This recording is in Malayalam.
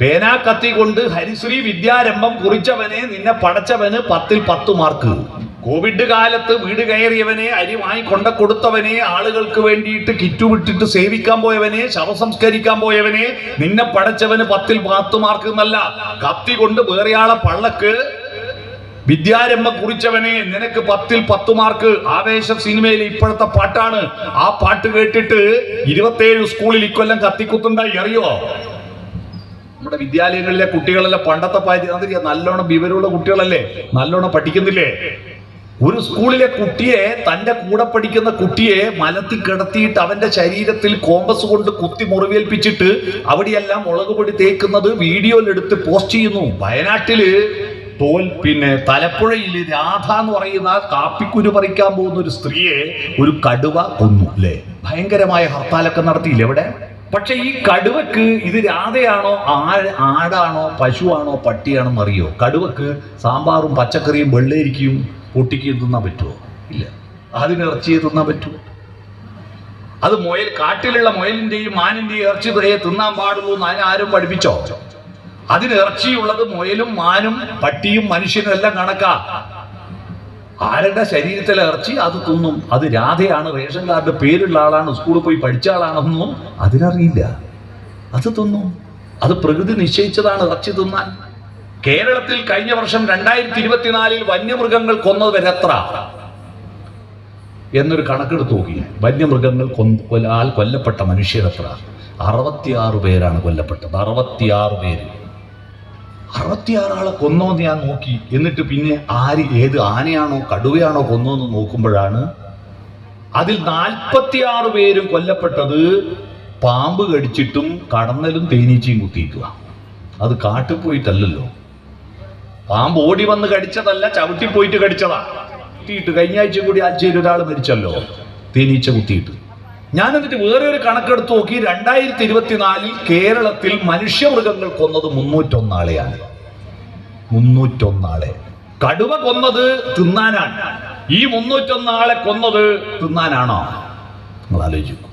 പേനാ കത്തി കൊണ്ട് ഹരിശ്രീ വിദ്യാരംഭം കുറിച്ചവനെ നിന്നെ പടച്ചവന് പത്തിൽ പത്ത് മാർക്ക് കോവിഡ് കാലത്ത് വീട് കയറിയവനെ അരി വാങ്ങി കൊണ്ട കൊടുത്തവനെ ആളുകൾക്ക് വേണ്ടിയിട്ട് കിറ്റു വിട്ടിട്ട് സേവിക്കാൻ പോയവനെ ശവസംസ്കരിക്കാൻ പോയവനെ നിന്നെ പടച്ചവന് പത്തിൽ പത്ത് മാർക്ക് എന്നല്ല. കത്തി കൊണ്ട് വേറെയാളെ പള്ളക്ക് വിദ്യാരംഭം കുറിച്ചവനെ നിനക്ക് പത്തിൽ പത്തു മാർക്ക് ആവേശ സിനിമയിൽ ഇപ്പോഴത്തെ പാട്ടാണ്. ആ പാട്ട് കേട്ടിട്ട് ഇരുപത്തേഴ് സ്കൂളിൽ ഇക്കൊല്ലം കത്തിക്കുത്തുണ്ടായി. അറിയോ? നമ്മുടെ വിദ്യാലയങ്ങളിലെ കുട്ടികളല്ല പണ്ടത്തെ പാരി നല്ലോണം വിവരമുള്ള കുട്ടികളല്ലേ? നല്ലോണം പഠിക്കുന്നില്ലേ? ഒരു സ്കൂളിലെ കുട്ടിയെ തന്റെ കൂടെ പഠിക്കുന്ന കുട്ടിയെ മലത്തിൽ കിടത്തിയിട്ട് അവന്റെ ശരീരത്തിൽ കോമ്പസ് കൊണ്ട് കുത്തി മുറിവേൽപ്പിച്ചിട്ട് അവിടെയെല്ലാം മുളക് പൊടി തേക്കുന്നത് വീഡിയോയിലെടുത്ത് പോസ്റ്റ് ചെയ്യുന്നു. വയനാട്ടിൽ തോൽ പിന്നെ തലപ്പുഴയിൽ രാധ എന്ന് പറയുന്ന കാപ്പിക്കുരു പറിക്കാൻ പോകുന്ന ഒരു സ്ത്രീയെ ഒരു കടുവ കൊന്നു അല്ലേ ഭയങ്കരമായ ഹർത്താലൊക്കെ നടത്തിയില്ലേ ഇവിടെ പക്ഷെ ഈ കടുവക്ക് ഇത് രാധയാണോ ആടാണോ പശുവാണോ പട്ടിയാണോ അറിയോ? കടുവക്ക് സാമ്പാറും പച്ചക്കറിയും വെള്ളരിക്കയും പൊട്ടിക്കുകയും തിന്നാൻ പറ്റുമോ? ഇല്ല. അതിന് ഇറച്ചിയെ തിന്നാൻ പറ്റുമോ? അത് മുയൽ കാട്ടിലുള്ള മുയലിന്റെയും മാനിന്റെയും ഇറച്ചി ദേ തിന്നാൻ പാടുള്ളൂ എന്ന് അതിനെ ആരും പഠിപ്പിച്ചോ? അതിന് ഇറച്ചിയുള്ളത് മുയലും മാനും പട്ടിയും മനുഷ്യനും എല്ലാം കണക്കാ. ആരുടെ ശരീരത്തിലെ ഇറച്ചി അത് തിന്നും? അത് രാധയാണ് റേഷൻ കാർഡ് പേരുള്ള ആളാണ് സ്കൂളിൽ പോയി പഠിച്ച ആളാണെന്നും അതിനറിയില്ല അത് തിന്നും. അത് പ്രകൃതി നിശ്ചയിച്ചതാണ് ഇറച്ചി തിന്നാൻ. കേരളത്തിൽ കഴിഞ്ഞ വർഷം രണ്ടായിരത്തി ഇരുപത്തിനാലിൽ വന്യമൃഗങ്ങൾ കൊന്നത് വരെ എത്ര? എന്നൊരു കണക്കെടുത്ത് നോക്കി. വന്യമൃഗങ്ങൾ കൊല്ലാൽ കൊല്ലപ്പെട്ട മനുഷ്യരെത്ര അറുപത്തിയാറ് പേരാണ് കൊല്ലപ്പെട്ടത്. അറുപത്തിയാറ് പേര്. അറുപത്തിയാറ് ആളെ കൊന്നോന്ന് ഞാൻ നോക്കി. എന്നിട്ട് പിന്നെ ആര് ഏത് ആനയാണോ കടുവയാണോ കൊന്നോന്ന് നോക്കുമ്പോഴാണ് അതിൽ നാൽപ്പത്തിയാറ് പേരും കൊല്ലപ്പെട്ടത് പാമ്പ് കടിച്ചിട്ടും കടന്നലും തേനീച്ചയും കുത്തിയിട്ടുക അത് കാട്ടിൽ പോയിട്ടല്ലല്ലോ. പാമ്പ് ഓടി വന്ന് കടിച്ചതല്ല ചവിട്ടി പോയിട്ട് കടിച്ചതാ. കുത്തിയിട്ട് കഴിഞ്ഞ ആഴ്ച കൂടി ആഴ്ചയിൽ ഒരാൾ മരിച്ചല്ലോ. തേനീച്ച കുത്തിയിട്ട്. ഞാൻ എന്നിട്ട് വേറെ ഒരു കണക്കെടുത്ത് നോക്കി. രണ്ടായിരത്തി ഇരുപത്തിനാലിൽ കേരളത്തിൽ മനുഷ്യമൃഗങ്ങൾ കൊന്നത് മുന്നൂറ്റൊന്നാളെയാണ്. മുന്നൂറ്റൊന്നാളെ. കടുവ കൊന്നത് തിന്നാനാണ്. ഈ മുന്നൂറ്റൊന്നാളെ കൊന്നത് തിന്നാനാണോ? നിങ്ങൾ ആലോചിച്ചു